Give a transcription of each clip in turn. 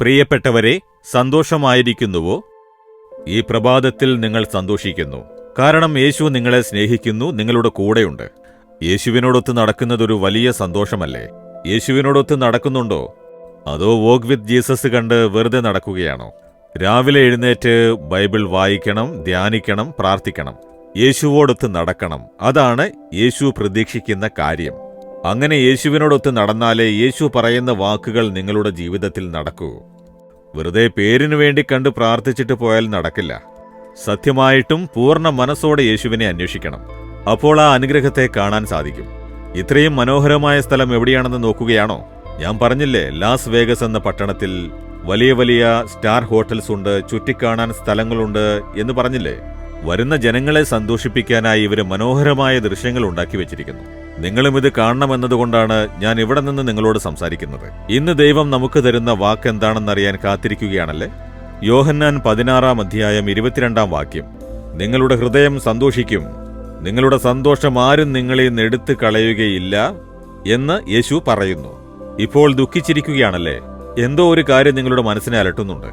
പ്രിയപ്പെട്ടവരെ സന്തോഷമായിരിക്കുന്നുവോ? ഈ പ്രഭാതത്തിൽ നിങ്ങൾ സന്തോഷിക്കുന്നു. കാരണം യേശു നിങ്ങളെ സ്നേഹിക്കുന്നു നിങ്ങളുടെ കൂടെയുണ്ട്. യേശുവിനോടൊത്ത് നടക്കുന്നതൊരു വലിയ സന്തോഷമല്ലേ? യേശുവിനോടൊത്ത് നടക്കുന്നുണ്ടോ? അതോ വോക്ക് വിത്ത് ജീസസ് കണ്ട് വെറുതെ നടക്കുകയാണോ? രാവിലെ എഴുന്നേറ്റ് ബൈബിൾ വായിക്കണം ധ്യാനിക്കണം പ്രാർത്ഥിക്കണം. യേശുവോടൊത്ത് നടക്കണം. അതാണ് യേശു പ്രതീക്ഷിക്കുന്ന കാര്യം. അങ്ങനെ യേശുവിനോടൊത്ത് നടന്നാലേ യേശു പറയുന്ന വാക്കുകൾ നിങ്ങളുടെ ജീവിതത്തിൽ നടക്കൂ. വെറുതെ പേരിനു വേണ്ടി കണ്ട് പ്രാർത്ഥിച്ചിട്ട് പോയാൽ നടക്കില്ല. സത്യമായിട്ടും പൂർണ മനസ്സോടെ യേശുവിനെ അന്വേഷിക്കണം. അപ്പോൾ ആ അനുഗ്രഹത്തെ കാണാൻ സാധിക്കും. ഇത്രയും മനോഹരമായ സ്ഥലം എവിടെയാണെന്ന് നോക്കുകയാണോ? ഞാൻ പറഞ്ഞില്ലേ ലാസ് വേഗസ് എന്ന പട്ടണത്തിൽ വലിയ വലിയ സ്റ്റാർ ഹോട്ടൽസ് ഉണ്ട് ചുറ്റിക്കാണാൻ സ്ഥലങ്ങളുണ്ട് എന്ന് പറഞ്ഞില്ലേ? വരുന്ന ജനങ്ങളെ സന്തോഷിപ്പിക്കാനായി ഇവർ മനോഹരമായ ദൃശ്യങ്ങൾ ഉണ്ടാക്കി വെച്ചിരിക്കുന്നു. നിങ്ങളും ഇത് കാണണമെന്നതുകൊണ്ടാണ് ഞാൻ ഇവിടെ നിന്ന് നിങ്ങളോട് സംസാരിക്കുന്നത്. ഇന്ന് ദൈവം നമുക്ക് തരുന്ന വാക്ക് എന്താണെന്നറിയാൻ കാത്തിരിക്കുകയാണല്ലേ? യോഹന്നാൻ പതിനാറാം അധ്യായം ഇരുപത്തിരണ്ടാം വാക്യം. നിങ്ങളുടെ ഹൃദയം സന്തോഷിക്കും. നിങ്ങളുടെ സന്തോഷം ആരും നിങ്ങളിൽ നിന്ന് എടുത്തു കളയുകയില്ല എന്ന് യേശു പറയുന്നു. ഇപ്പോൾ ദുഃഖിച്ചിരിക്കുകയാണല്ലേ? എന്തോ ഒരു കാര്യം നിങ്ങളുടെ മനസ്സിനെ അലട്ടുന്നുണ്ട്.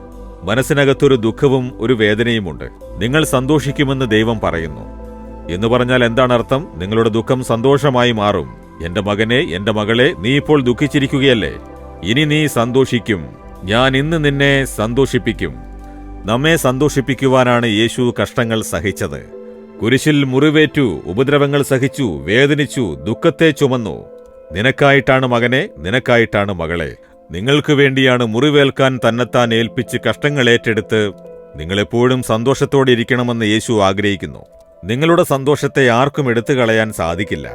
മനസ്സിനകത്തൊരു ദുഃഖവും ഒരു വേദനയുമുണ്ട്. നിങ്ങൾ സന്തോഷിക്കുമെന്ന് ദൈവം പറയുന്നു. എന്ന് പറഞ്ഞാൽ എന്താണ് അർത്ഥം? നിങ്ങളുടെ ദുഃഖം സന്തോഷമായി മാറും. എന്റെ മകനെ എന്റെ മകളെ നീ ഇപ്പോൾ ദുഃഖിച്ചിരിക്കുകയല്ലേ? ഇനി നീ സന്തോഷിക്കും. ഞാൻ ഇന്ന് നിന്നെ സന്തോഷിപ്പിക്കും. നമ്മെ സന്തോഷിപ്പിക്കുവാനാണ് യേശു കഷ്ടങ്ങൾ സഹിച്ചത്. കുരിശിൽ മുറിവേറ്റു ഉപദ്രവങ്ങൾ സഹിച്ചു വേദനിച്ചു ദുഃഖത്തെ ചുമന്നു. നിനക്കായിട്ടാണ് മകനെ നിനക്കായിട്ടാണ് മകളെ. നിങ്ങൾക്ക് വേണ്ടിയാണ് മുറിവേൽക്കാൻ തന്നെത്താൻ ഏൽപ്പിച്ച് കഷ്ടങ്ങൾ ഏറ്റെടുത്ത് നിങ്ങളെപ്പോഴും സന്തോഷത്തോടെ ഇരിക്കണമെന്ന് യേശു ആഗ്രഹിക്കുന്നു. നിങ്ങളുടെ സന്തോഷത്തെ ആർക്കും എടുത്തു കളയാൻ സാധിക്കില്ല.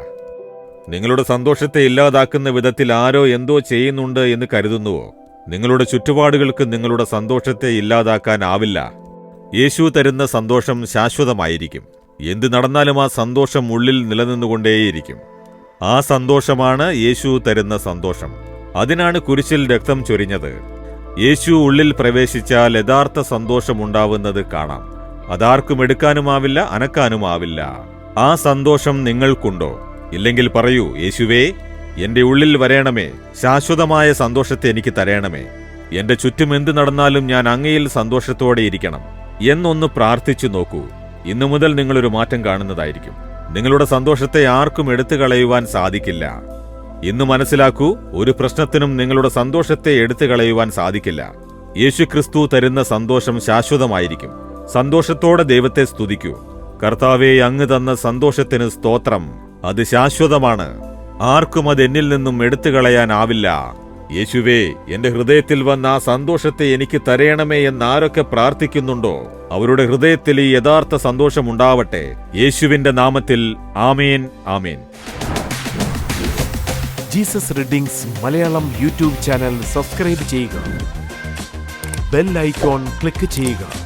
നിങ്ങളുടെ സന്തോഷത്തെ ഇല്ലാതാക്കുന്ന വിധത്തിൽ ആരോ എന്തോ ചെയ്യുന്നുണ്ട് എന്ന് കരുതുന്നുവോ? നിങ്ങളുടെ ചുറ്റുപാടുകൾക്ക് നിങ്ങളുടെ സന്തോഷത്തെ ഇല്ലാതാക്കാനാവില്ല യേശു തരുന്ന സന്തോഷം ശാശ്വതമായിരിക്കും. എന്ത് നടന്നാലും ആ സന്തോഷം ഉള്ളിൽ നിലനിന്നുകൊണ്ടേയിരിക്കും. ആ സന്തോഷമാണ് യേശു തരുന്ന സന്തോഷം. അതിനാണ് കുരിശിൽ രക്തം ചൊരിഞ്ഞത്. യേശു ഉള്ളിൽ പ്രവേശിച്ചാൽ യഥാർത്ഥ സന്തോഷമുണ്ടാവുന്നത് കാണാം. അതാർക്കും എടുക്കാനുമാവില്ല അനക്കാനുമാവില്ല. ആ സന്തോഷം നിങ്ങൾക്കുണ്ടോ? ഇല്ലെങ്കിൽ പറയൂ യേശുവേ എന്റെ ഉള്ളിൽ വരേണമേ ശാശ്വതമായ സന്തോഷത്തെ എനിക്ക് തരേണമേ. എന്റെ ചുറ്റും എന്ത് നടന്നാലും ഞാൻ അങ്ങയിൽ സന്തോഷത്തോടെ ഇരിക്കണം. എന്നൊന്ന് പ്രാർത്ഥിച്ചു നോക്കൂ. ഇന്നു മുതൽ നിങ്ങളൊരു മാറ്റം കാണുന്നതായിരിക്കും. നിങ്ങളുടെ സന്തോഷത്തെ ആർക്കും എടുത്തു കളയുവാൻ സാധിക്കില്ല. ഇന്ന് മനസ്സിലാക്കൂ ഒരു പ്രശ്നത്തിനും നിങ്ങളുടെ സന്തോഷത്തെ എടുത്തു കളയുവാൻ സാധിക്കില്ല. യേശുക്രിസ്തു തരുന്ന സന്തോഷം ശാശ്വതമായിരിക്കും. സന്തോഷത്തോടെ ദൈവത്തെ സ്തുതിക്കൂ. കർത്താവെ അങ്ങ് തന്ന സന്തോഷത്തിന് സ്തോത്രം. അത് ശാശ്വതമാണ്. ആർക്കും അത് എന്നിൽ നിന്നും എടുത്തു കളയാനാവില്ല. യേശുവേ എന്റെ ഹൃദയത്തിൽ വന്ന ആ സന്തോഷത്തെ എനിക്ക് തരയണമേ എന്ന് ആരൊക്കെ പ്രാർത്ഥിക്കുന്നുണ്ടോ? അവരുടെ ഹൃദയത്തിൽ ഈ യഥാർത്ഥ സന്തോഷമുണ്ടാവട്ടെ യേശുവിന്റെ നാമത്തിൽ ആമേൻ ആമേൻ. Jesus readings Malayalam YouTube channel subscribe ചെയ്യുക. ബെൽ ഐക്കോൺ ക്ലിക്ക് ചെയ്യുക.